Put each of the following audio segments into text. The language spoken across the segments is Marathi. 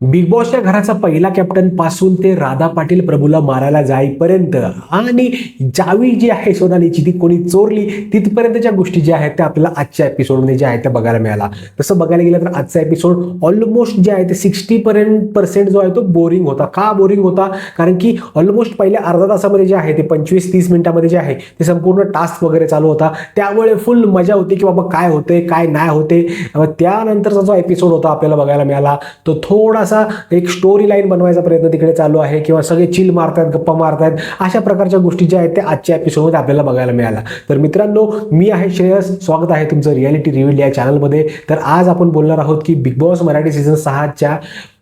बिग बॉसच्या घराचा पहिला कॅप्टनपासून ते राधा पाटील प्रभूला मारायला जाईपर्यंत आणि जावी जी आहे सोनालीची ती कोणी चोरली तिथपर्यंतच्या गोष्टी ज्या आहेत त्या आपल्याला आजच्या एपिसोडमध्ये ज्या आहेत त्या बघायला मिळाला. तसं बघायला गेलं तर आजचा एपिसोड ऑलमोस्ट जे आहे ते सिक्स्टी पर्यंत पर्सेंट जो आहे तो बोरिंग होता. का बोरिंग होता? कारण की ऑलमोस्ट पहिल्या अर्धा तासामध्ये जे आहे ते पंचवीस तीस मिनिटामध्ये जे आहे ते संपूर्ण टास्क वगैरे चालू होता. त्यामुळे फुल मजा होती की बाबा काय होते काय नाही होते त्यानंतरचा जो एपिसोड होता आपल्याला बघायला मिळाला तो थोडा असा एक स्टोरी लाईन बनवायचा प्रयत्न तिकडे चालू आहे किंवा सगळे चिल मारतायत गप्पा मारतायत अशा प्रकारच्या गोष्टी ज्या आहेत त्या आजच्या एपिसोडमध्ये आपल्याला बघायला मिळाल्या. तर मित्रांनो मी आहे श्रेयस स्वागत आहे तुमचं रियालिटी रिव्हिल या चॅनलमध्ये तर आज आपण बोलणार आहोत की बिग बॉस मराठी सीझन सहाच्या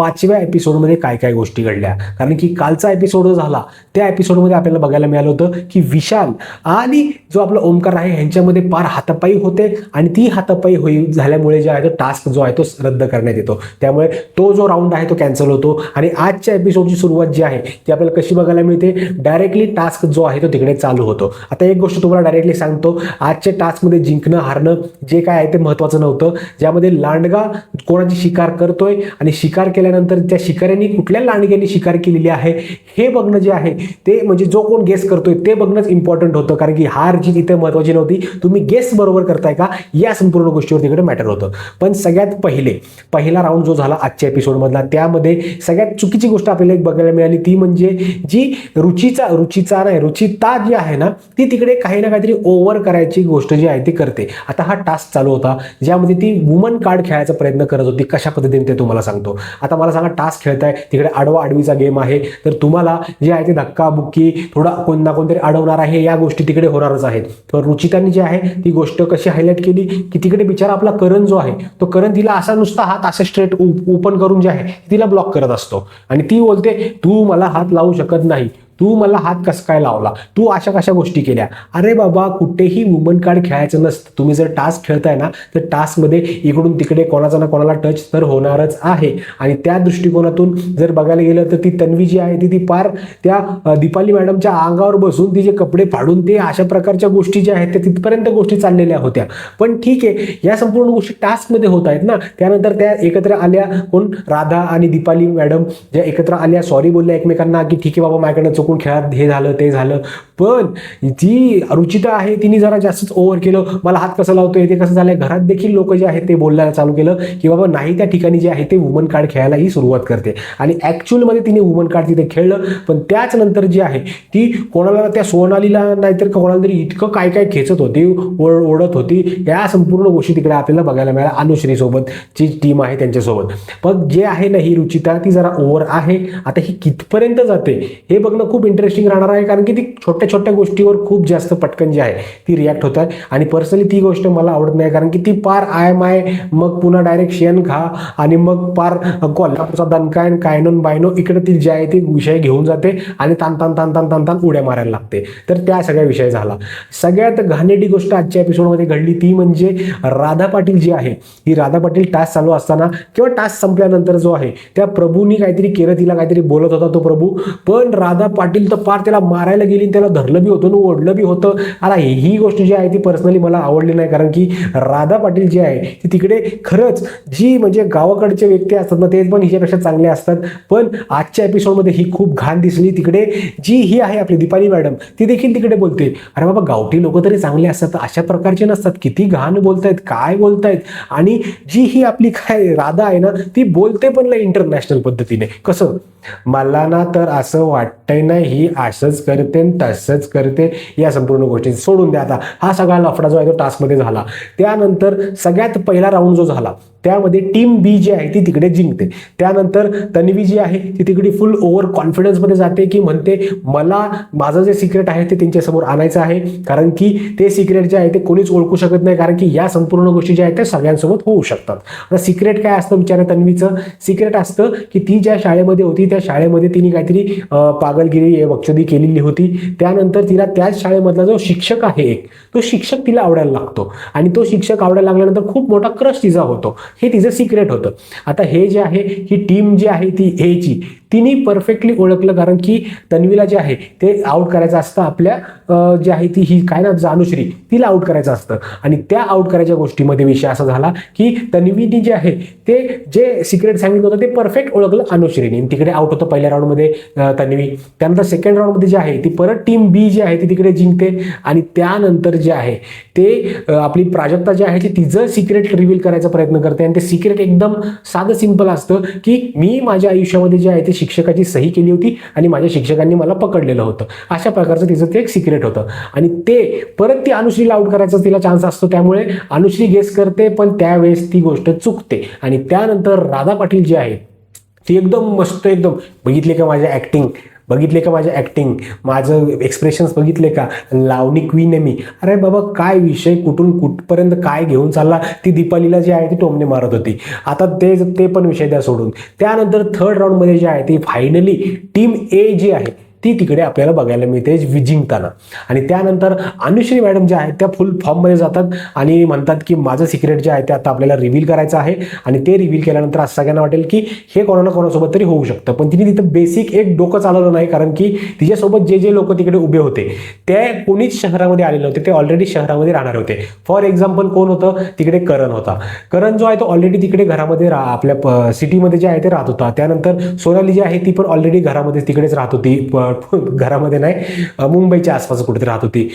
पाचव्या एपिसोडमध्ये काय काय गोष्टी घडल्या? कारण की कालचा एपिसोड जो झाला त्या एपिसोडमध्ये आपल्याला बघायला मिळालं होतं की विशाल आणि जो आपला ओमकार आहे ह्यांच्यामध्ये पार हातापाई होते आणि ती हातापाई होई झाल्यामुळे जे आहे तो टास्क जो आहे तो रद्द करण्यात येतो. त्यामुळे तो जो राऊंड आहे तो कॅन्सल होतो आणि आजच्या एपिसोडची सुरुवात जी आहे ती आपल्याला कशी बघायला मिळते? डायरेक्टली टास्क जो आहे तो तिकडे चालू होतो. आता एक गोष्ट तुम्हाला डायरेक्टली सांगतो आजच्या टास्कमध्ये जिंकणं हारणं जे काय आहे ते महत्त्वाचं नव्हतं. ज्यामध्ये लांडगा कोणाची शिकार करतोय आणि शिकार गेल्यानंतर त्या शिकाऱ्यांनी कुठल्या लांडग्याने शिकार केलेली आहे हे बघणं जे आहे ते म्हणजे जो कोण गेस करतोय ते बघणंच इम्पॉर्टंट होतं. कारण की हार जी तिथे महत्त्वाची नव्हती. तुम्ही गेस बरोबर करताय का? या संपूर्ण गोष्टीवर तिकडे मॅटर होतं. पण सगळ्यात पहिले पहिला राऊंड जो झाला आजच्या एपिसोडमधला त्यामध्ये सगळ्यात चुकीची गोष्ट आपल्याला एक बघायला मिळाली. ती म्हणजे जी रुचीचा रुचीचा नाही रुचिता जी आहे ना ती तिकडे काही ना काहीतरी ओव्हर करायची गोष्ट जी आहे ती करते. आता हा टास्क चालू होता ज्यामध्ये ती वुमन कार्ड खेळायचा प्रयत्न करत होती. कशा पद्धतीने ते तुम्हाला सांगतो. आता मला सांगा टास्क खेळताय तिकडे आडवा आडवीचा गेम आहे. तर तुम्हाला जे आहे ते धक्का बुक्की थोडा कोण ना कोणतरी अडवणार आहे या गोष्टी तिकडे होणारच आहेत. तर रुचितांनी जी आहे ती गोष्ट कशी हायलाईट केली की तिकडे बिचारा आपला करण जो आहे तो करण तिला असा नुसता हात असा स्ट्रेट ओपन करून जे आहे तिला ब्लॉक करत असतो. आणि ती बोलते तू मला हात लावू शकत नाही. तू मला हात कस काय लावला? तू अशा कशा गोष्टी केल्या? अरे बाबा कुठेही वुमन कार्ड खेळायचं नसतं. तुम्ही जर टास्क खेळताय ना तर टास्कमध्ये इकडून तिकडे कोणाचा ना कोणाला टच तर होणारच आहे. आणि त्या दृष्टिकोनातून जर बघायला गेलं तर ती तन्वी जी आहे ती ती पार त्या दीपाली मॅडमच्या अंगावर बसून तिचे कपडे फाडून ते अशा प्रकारच्या गोष्टी ज्या आहेत त्या तिथपर्यंत गोष्टी चाललेल्या होत्या. पण ठीक आहे या संपूर्ण गोष्टी टास्कमध्ये होत आहेत ना. त्यानंतर त्या एकत्र आल्या कोण? राधा आणि दीपाली मॅडम ज्या एकत्र आल्या सॉरी बोलल्या एकमेकांना की ठीक आहे बाबा माझ्याकडनं चुकून खेळात हे झालं ते झालं. पण जी रुचिता आहे तिने जरा जास्तच ओव्हर केलं. मला हात कसं लावतोय ते कसं झालंय? घरात देखील लोक जे आहेत ते बोलायला चालू केलं की बाबा नाही त्या ठिकाणी जे आहे ते वुमन कार्ड खेळायलाही सुरुवात करते. आणि ॲक्च्युअलमध्ये तिने वुमन कार्ड तिथे खेळलं पण त्याच नंतर जी आहे ती कोणाला त्या सोनालीला नाहीतर कोणाला तरी इतकं काय काय खेचत होती ओढ ओढत होती या संपूर्ण गोष्टी तिकडे आपल्याला बघायला मिळाल्या अनुश्रीसोबत जी टीम आहे त्यांच्यासोबत. पण जे आहे ना ही रुचिता ती जरा ओव्हर आहे. आता ही कितपर्यंत जाते हे बघणं खूप खूप इंटरेस्टिंग राहणार आहे कारण की ती छोट्या छोट्या गोष्टीवर खूप जास्त पटकन जी आहे ती रिॲक्ट होत आहे. आणि पर्सनली ती गोष्ट मला आवडत नाही कारण की ती पार आय एम आय मग पुन्हा डायरेक्ट शेण खा आणि मग पार कॉलचा दणकायन कायनोन बायनो इकडे ती जे आहे ती विषय घेऊन जाते आणि तान तान तान तान तान तान उड्या मारायला लागते. तर त्या सगळ्या विषय झाला. सगळ्यात घाणेडी गोष्ट आजच्या एपिसोडमध्ये घडली ती म्हणजे राधा पाटील जी आहे ही राधा पाटील टास्क चालू असताना किंवा टास्क संपल्यानंतर जो आहे त्या प्रभूनी काहीतरी केलं तिला काहीतरी बोलत होता तो प्रभू. पण राधा पाटील पाटील तर फार त्याला मारायला गेली त्याला धरलं बी होतं आणि ओढलं बी होतं. आता ही ही गोष्ट जी आहे ती पर्सनली मला आवडली नाही कारण की राधा पाटील जी आहे ती तिकडे खरंच जी म्हणजे गावाकडचे व्यक्ती असतात ना तेच पण हिच्यापेक्षा चांगले असतात. पण आजच्या एपिसोडमध्ये ही खूप घाण दिसली. तिकडे जी ही आहे आपली दीपाली मॅडम ती देखील तिकडे बोलते. अरे बाबा गावठी लोक तरी चांगले असतात अशा प्रकारचे नसतात. किती घाण बोलतायत काय बोलतायत? आणि जी ही आपली काय राधा आहे ना ती बोलते पण इंटरनॅशनल पद्धतीने. कसं? मला ना तर असं वाटतंय ना ही असंच करते तसंच करते. या संपूर्ण गोष्टी सोडून द्या आता. हा सगळा लफडा जो आहे तो टास्कमध्ये झाला. त्यानंतर सगळ्यात पहिला राऊंड जो झाला त्यामध्ये टीम बी जी आहे ती तिकडे जिंकते. त्यानंतर तन्वी जी आहे ती तिकडे फुल ओव्हर कॉन्फिडन्समध्ये जाते की म्हणते मला माझं जे सिक्रेट आहे ते त्यांच्यासमोर आणायचं आहे. कारण की ते सिक्रेट जे आहे ते कोणीच ओळखू शकत नाही. कारण की या संपूर्ण गोष्टी ज्या आहेत त्या सगळ्यांसोबत होऊ शकतात. आता सिक्रेट काय असतं विचारा तन्वीचं. सिक्रेट असतं की ती ज्या शाळेमध्ये होती त्या शाळेमध्ये तिने काहीतरी पागलगिरी वक्षदी केलेली होती. त्यानंतर तिला त्याच शाळेमधला जो शिक्षक आहे एक तो शिक्षक तिला आवडायला लागतो. आणि तो शिक्षक आवडायला लागल्यानंतर खूप मोठा क्रश तिचा होतो. हे तिचं सिक्रेट होतं. आता हे जे आहे ही टीम जी आहे ती एची तिने परफेक्टली ओळखलं. कारण की तन्वीला जे आहे ते आउट करायचं असतं आपल्या जे जी आहे ती ही काय ना जानुश्री. तिला आउट करायचं असतं. आणि त्या आउट करायच्या गोष्टीमध्ये विषय असा झाला की तन्वीनी जे आहे ते जे सिक्रेट सांगितलं होतं ते परफेक्ट ओळखलं अनुश्रीने. आणि तिकडे आउट होतं पहिल्या राऊंडमध्ये तन्वी. त्यानंतर सेकंड राऊंडमध्ये जे आहे ती परत टीम बी जी आहे ती तिकडे जिंकते. आणि त्यानंतर जे आहे ते आपली प्राजक्ता जी आहे ती तिचं सिक्रेट रिव्हील करायचा प्रयत्न करते. आणि ते सिक्रेट एकदम साधं सिंपल असतं की मी माझ्या आयुष्यामध्ये जे आहे ते शिक्षकाची सही केली होती आणि माझ्या शिक्षकांनी मला पकडलेलं होतं. अशा प्रकारचं तिचं ते एक सिक्रेट होतं. आणि ते परत ती अनुश्रीला आउट करायचा तिला चान्स असतो. त्यामुळे अनुश्री गेस करते पण त्यावेळेस ती गोष्ट चुकते. आणि त्यानंतर राधा पाटील जी आहे ती एकदम मस्त एकदम बघितली का माझ्या ॲक्टिंग बघितले का माझ्या ॲक्टिंग माझं एक्सप्रेशन्स बघितले का? लावणी क्वीन आहे मी. अरे बाबा काय विषय? कुठून कुठपर्यंत काय घेऊन चालला? ती दीपालीला जी आहे ती टोमणे मारत होती. आता ते ते पण विषय द्या सोडून. त्यानंतर थर्ड राऊंडमध्ये जे आहे ती फायनली टीम ए जी आहे. ती तिकडे आपल्याला बघायला मिळते वि- जिंकताना आणि त्यानंतर अनुश्री मॅडम ज्या आहेत त्या फुल फॉर्ममध्ये जातात आणि म्हणतात की माझं सिक्रेट जे आहे ते आता आपल्याला रिव्हील करायचं आहे. आणि ते रिव्हील केल्यानंतर असं सगळ्यांना वाटेल की हे कोणाला कोणासोबत तरी होऊ शकतं. पण तिने तिथं बेसिक एक डोकं चालवलं नाही कारण की तिच्यासोबत जे जे लोक तिकडे उभे होते ते कोणीच शहरामध्ये आलेले नव्हते. ते ऑलरेडी शहरामध्ये राहणार होते. फॉर एक्झाम्पल कोण होतं? तिकडे करण होता. करण जो आहे तो ऑलरेडी तिकडे घरामध्ये रा आपल्या सिटीमध्ये जे आहे ते राहत होता. त्यानंतर सोनाली जी आहे ती पण ऑलरेडी घरामध्ये तिकडेच राहत होती. घरामध्ये नाही मुंबईच्या आसपास कुठेतरी राहत होती.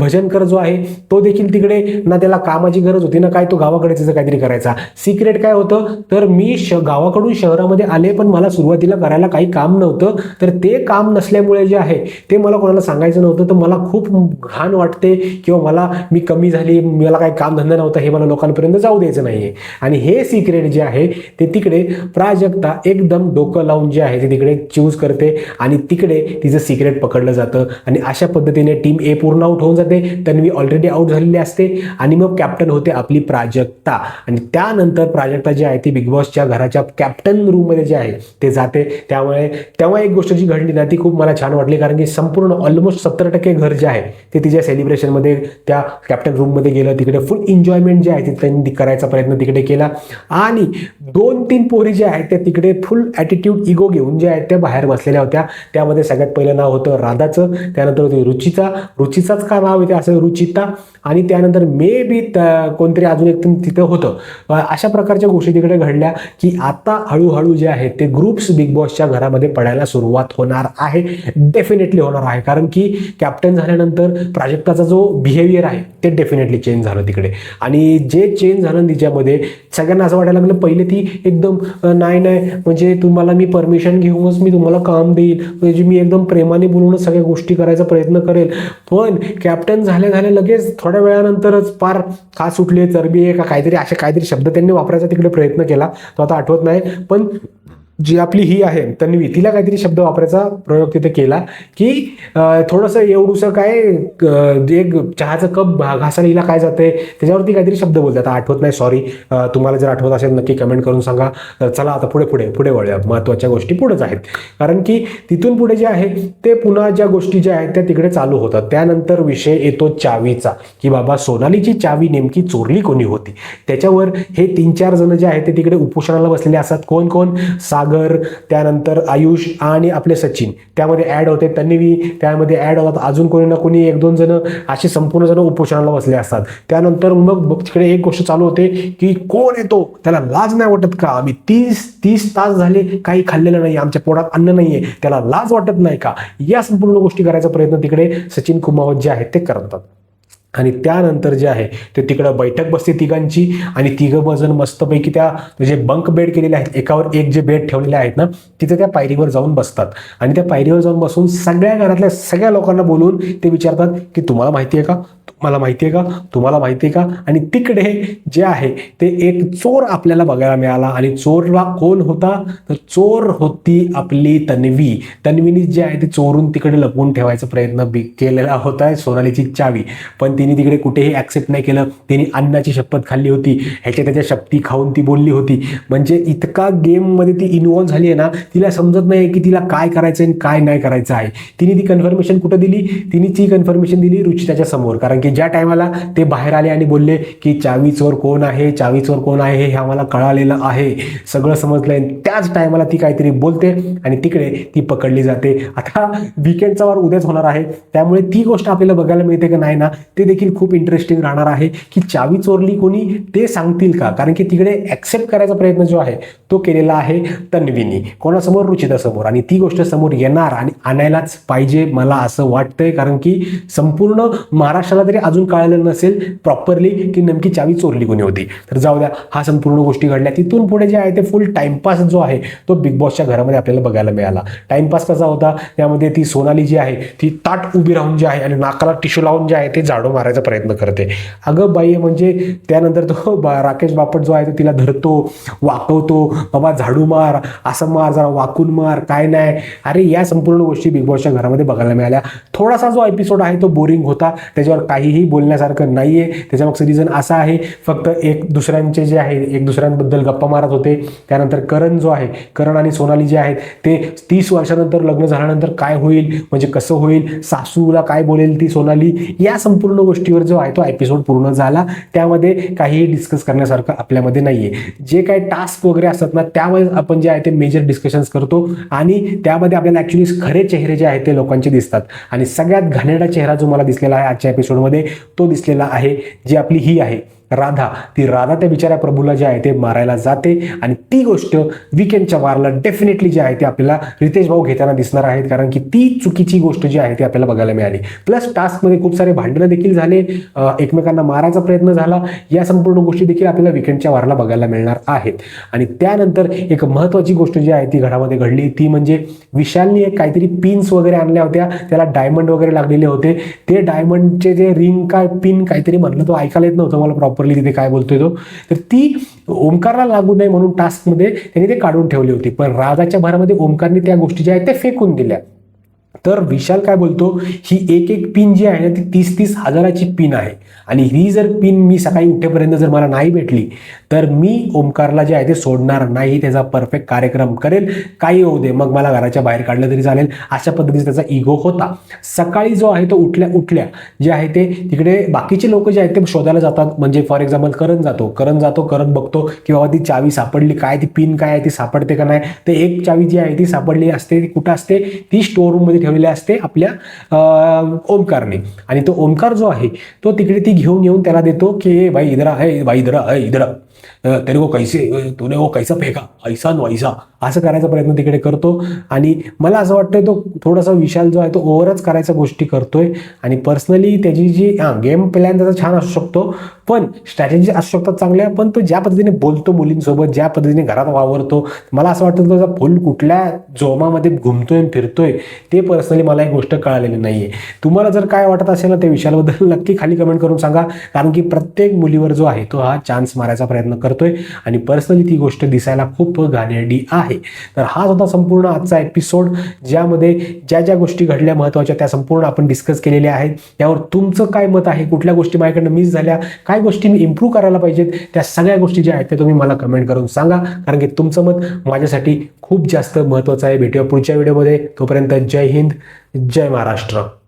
भजनकर जो आहे तो देखील तिकडे ना त्याला कामाची गरज होती ना काय तो गावाकडे तिचं काहीतरी करायचा. सिक्रेट काय होतं तर मी श गावाकडून शहरामध्ये आले पण मला सुरुवातीला करायला काही काम नव्हतं. तर ते काम नसल्यामुळे जे आहे ते मला कोणाला सांगायचं नव्हतं. तर मला खूप घाण वाटते किंवा मला मी कमी झाली मला काही काम धंदा नव्हता हे मला लोकांपर्यंत जाऊ द्यायचं नाहीये. आणि हे सिक्रेट जे आहे ते तिकडे प्राजक्ता एकदम डोकं लावून जे आहे ते तिकडे चूज करते. आणि तिकडे तिचं सिक्रेट पकडलं जातं. आणि अशा पद्धतीने टीम ए पूर्ण आउट होऊन जाते. तन्वी ऑलरेडी आउट झालेली असते. आणि मग कॅप्टन होते आपली प्राजक्ता. आणि त्यानंतर प्राजक्ता जी आहे ती बिग बॉसच्या घराच्या कॅप्टन रूममध्ये जे आहे ते जाते. त्यामुळे तेव्हा एक गोष्ट जी घडली ना ती खूप मला छान वाटली. कारण की संपूर्ण ऑलमोस्ट सत्तर टक्के घर जे आहे ते तिच्या सेलिब्रेशनमध्ये त्या कॅप्टन रूममध्ये गेलं. तिकडे फुल एन्जॉयमेंट जे आहे ते त्यांनी करायचा प्रयत्न तिकडे केला. आणि दोन तीन पोरी जे आहेत त्या तिकडे फुल ॲटिट्यूड इगो घेऊन जे आहेत त्या बाहेर बसलेल्या होत्या. त्यामध्ये सगळ्यात पहिलं नाव होतं राधाचं त्यानंतर होती रुचीचा. रुचिचाच का नाव येते? असं रुचिता. आणि त्यानंतर मे बी कोणतरी अजून एक तिथं होतं. अशा प्रकारच्या गोष्टी तिकडे घडल्या की आता हळूहळू जे आहेत ते ग्रुप्स बिग बॉसच्या घरामध्ये पडायला सुरुवात होणार आहे. डेफिनेटली होणार आहे. कारण की कॅप्टन झाल्यानंतर प्राजक्ताचा जो बिहेवियर आहे ते डेफिनेटली चेंज झालं तिकडे. आणि जे चेंज झालं तिच्यामध्ये सगळ्यांना असं वाटायला लागलं पहिले ती एकदम नाही नाही म्हणजे तुम्हाला मी परमिशन घेऊनच मी तुम्हाला काम देईल. म्हणजे मी एकदम प्रेमाने बोलूनच सगळ्या गोष्टी करायचा प्रयत्न करेल. पण कॅप्टन झाल्या झाल्या लगेच थोड्या वेळानंतरच पार का सुटले चरबी आहे का काहीतरी असे काहीतरी शब्द त्यांनी वापरायचा तिकडे प्रयत्न केला. तो आता आठवत नाही. पण जी आपली ही आहे तन्वी तिला काहीतरी शब्द वापरायचा प्रयोग तिथे केला की अं, थोडंसं एवढूसं काय जे एक चहाचं कप घासायला हिला काय जाते त्याच्यावरती काहीतरी शब्द बोलतात. आठवत नाही सॉरी तुम्हाला जर आठवत असेल नक्की कमेंट करून सांगा. चला आता पुढे पुढे पुढे वळूया. महत्त्वाच्या गोष्टी पुढेच आहेत. कारण की तिथून पुढे जे आहे ते पुन्हा ज्या गोष्टी ज्या आहेत त्या तिकडे चालू होतात. त्यानंतर विषय येतो चावीचा की बाबा सोनालीची चावी नेमकी चोरली कोणी होती? त्याच्यावर हे तीन चार जण जे आहेत ते तिकडे उपोषणाला बसलेले असतात. कोण कोण? सा सागर त्यानंतर आयुष आणि आपले सचिन. त्यामध्ये ॲड होते तन्वी. त्यामध्ये ॲड होतात अजून कोणी ना कोणी एक दोन जण. असे संपूर्ण जण उपोषणाला बसले असतात. त्यानंतर मग तिकडे एक गोष्ट चालू होते की कोण येतो? त्याला लाज नाही वाटत का? आम्ही तीस तीस तास झाले काही खाल्लेलं नाही. आमच्या पोटात अन्न नाही आहे त्याला लाज वाटत नाही का? या संपूर्ण गोष्टी करायचा प्रयत्न तिकडे सचिन कुमावत जे आहेत ते करतात. आणि त्यानंतर जे आहे ते तिकडं बैठक बसते तिघांची आणि तिघं जण मस्तपैकी त्या जे बंक बेड केलेले आहेत एकावर एक जे बेड ठेवलेले आहेत ना तिथे त्या पायरीवर जाऊन बसतात. आणि त्या पायरीवर जाऊन बसून सगळ्या घरातल्या सगळ्या लोकांना बोलून ते विचारतात की तुम्हाला माहिती आहे का? तुम्हाला माहिती आहे का? तुम्हाला माहिती आहे का? आणि तिकडे जे आहे ते एक चोर आपल्याला बघायला मिळाला आणि चोरला कोण होता? तर चोर होती आपली तन्वी. तन्वीनी जे आहे ते चोरून तिकडे लपवून ठेवायचा प्रयत्न बी- केलेला होता सोनालीची चावी. पण तिने तिकडे कुठेही ऍक्सेप्ट नाही केलं. तिने अन्नाची शपथ खाल्ली होती. ह्याच्या त्याच्या शक्ती खाऊन ती बोलली होती. म्हणजे इतका गेममध्ये ती इन्व्हॉल्व झाली आहे ना तिला समजत नाही की तिला काय करायचं आणि काय नाही करायचं आहे. तिने ती कन्फर्मेशन कुठं दिली? तिने ती कन्फर्मेशन दिली रुचिताच्या समोर. कारण की ज्या टायमाला ते बाहेर आले आणि बोलले की चावी चोर कोण आहे? चावी चोर कोण आहे? हे आम्हाला कळालेलं आहे. सगळं समजलंय. त्याच टायमाला ती काहीतरी बोलते आणि तिकडे ती पकडली जाते. आता विकेंडचा वार उद्याच होणार आहे. त्यामुळे ती गोष्ट आपल्याला बघायला मिळते का नाही ना ते देखील खूप इंटरेस्टिंग राहणार आहे की चावी चोरली कोणी ते सांगतील का? कारण की तिकडे ऍक्सेप्ट करायचा प्रयत्न जो आहे तो केलेला आहे तन्वीनी. कोणासमोर? रुचितासमोर. आणि ती गोष्ट समोर येणार आणि आणायलाच पाहिजे मला असं वाटतंय. कारण की संपूर्ण महाराष्ट्राला तरी अजून कळालं नसेल प्रॉपरली की नेमकी चावी चोरली कोणी होती. तर जाऊ द्या हा संपूर्ण गोष्टी घडल्या. तिथून पुढे जे आहे ते फुल टाइमपास जो आहे तो बिग बॉसच्या घरामध्ये आपल्याला बघायला मिळाला. टाइमपास कसा होता? त्यामध्ये ती सोनाली जी आहे ती ताट उभी राहून जी आहे आणि नाकाला टिश्यू लावून जे आहे ते झाडू मारायचा प्रयत्न करते. अगं बाई म्हणजे त्यानंतर तो बा- राकेश बापट जो आहे तो तिला धरतो वाकवतो बाबा झाडू मार असं मार जरा वाकून मार काय नाही. अरे या संपूर्ण गोष्टी बिग बॉसच्या घरामध्ये बघायला मिळाल्या. थोडासा जो एपिसोड आहे तो बोरिंग होता. त्याच्यावर काहीही बोलण्यासारखं नाहीये. त्याच्यामागचं रिझन असा आहे फक्त एक दुसऱ्यांचे जे आहे एक दुसऱ्यांबद्दल गप्पा मारत होते. त्यानंतर करण जो आहे करण आणि सोनाली जे आहेत ते तीस वर्षानंतर लग्न झाल्यानंतर काय होईल म्हणजे कसं होईल सासूला काय बोलेल ती सोनाली या संपूर्ण गोष्टीवर जो आहे तो एपिसोड पूर्ण झाला. त्यामध्ये काहीही डिस्कस करण्यासारखं आपल्यामध्ये नाहीये. जे काही टास्क वगैरे असतात ना त्यामध्ये आपण जे आहे ते मेजर डिस्कशन्स करतो आणि त्यामध्ये आपल्याला ऍक्च्युली खरे चेहरे जे आहेत ते लोकांचे दिसतात. आणि सगळ्यात घाणेरडा चेहरा जो मला दिसलेला आहे आजच्या एपिसोडमध्ये तो दिसलेला आहे जी आपली ही आहे. राधा ती राधा त्या बिचाऱ्या प्रभूला जे आहे ते मारायला जाते आणि ती गोष्ट विकेंडच्या वारला डेफिनेटली जी आहे ते आपल्याला रितेश भाऊ घेताना दिसणार आहेत कारण की ती चुकीची गोष्ट जी आहे ती आपल्याला बघायला मिळाली. प्लस टास्कमध्ये खूप सारे भांडणं देखील झाले एकमेकांना मारायचा प्रयत्न झाला या संपूर्ण गोष्टी देखील आपल्याला विकेंडच्या वारला बघायला मिळणार आहेत. आणि त्यानंतर एक महत्त्वाची गोष्ट जी आहे ती घडामध्ये घडली ती म्हणजे विशालनी एक काहीतरी पिन्स वगैरे आणल्या होत्या त्याला डायमंड वगैरे लागलेले होते. ते डायमंडचे जे रिंग काय पिन काहीतरी म्हणलं तो ऐकायला येत नव्हतं मला प्रॉपरली तिथे काय बोलतोय तो तर ती ओमकारला लागू नये म्हणून टास्कमध्ये त्यांनी ते काढून ठेवली होती. पण राजाच्या भरामध्ये ओमकारने त्या गोष्टी ज्या आहेत त्या फेकून दिल्या. तर विशाल काय बोलतो ही एक एक पिन जी आहे ना ती तीस तीस हजाराची पिन आहे. आणि ही जर पिन मी सकाळी उठेपर्यंत जर मला नाही भेटली तर मी ओमकारला जे आहे ते सोडणार नाही त्याचा परफेक्ट कार्यक्रम करेल. काही होऊ दे मग मला घराच्या बाहेर काढलं तरी चालेल. अशा पद्धतीचा त्याचा इगो होता. सकाळी जो आहे तो उठल्या उठल्या जे आहे ते तिकडे बाकीचे लोक जे आहेत ते शोधायला जातात. म्हणजे फॉर एक्झाम्पल करण जातो. करण जातो करण बघतो की बाबा ती चावी सापडली काय ती पिन काय आहे ती सापडते का नाही. तर एक चावी जी आहे ती सापडली असते ती कुठं असते? ती स्टोअर रूममध्ये ठेवलेली असते आपल्या अं, ओमकारने. आणि तो ओमकार जो आहे तो तिकडे ती घेऊन येऊन त्याला देतो की भाई इधर आ, भाई इधर आ, ए इधर तेरे को कैसे तूने वो कैसा फेका? ऐसा न वैसा. असं करायचा प्रयत्न तिकडे करतो. आणि मला असं वाटतं तो थोडासा विशाल जो आहे तो ओव्हरच करायचा गोष्टी करतोय. आणि पर्सनली त्याची जी हां गेम प्लॅन त्याचा छान असू शकतो. पण स्ट्रॅटेजी असू शकतात चांगल्या पण तो ज्या पद्धतीने बोलतो मुलींसोबत ज्या पद्धतीने घरात वावरतो मला असं वाटतं त्याचा फुल कुठल्या जोमामध्ये घुमतोय फिरतोय ते पर्सनली मला एक गोष्ट कळालेली नाहीये. तुम्हाला जर काय वाटत असेल ना ते विशालबद्दल नक्की खाली कमेंट करून सांगा. कारण की प्रत्येक मुलीवर जो आहे तो हा चान्स मारायचा प्रयत्न करतोय. आणि पर्सनली ती गोष्ट दिसायला खूप घाणेरडी आहे. तर हाच होता संपूर्ण आजचा एपिसोड ज्यामध्ये ज्या ज्या गोष्टी घडल्या महत्त्वाच्या त्या संपूर्ण आपण डिस्कस केलेल्या आहेत. यावर तुमचं काय मत आहे? कुठल्या गोष्टी माझ्याकडनं मिस झाल्या? काय गोष्टी मी इम्प्रूव्ह करायला पाहिजेत? त्या सगळ्या गोष्टी ज्या आहेत त्या तुम्ही मला कमेंट करून सांगा. कारण की तुमचं मत माझ्यासाठी खूप जास्त महत्त्वाचं आहे. भेटूया पुढच्या व्हिडिओमध्ये तोपर्यंत जय हिंद जय महाराष्ट्र.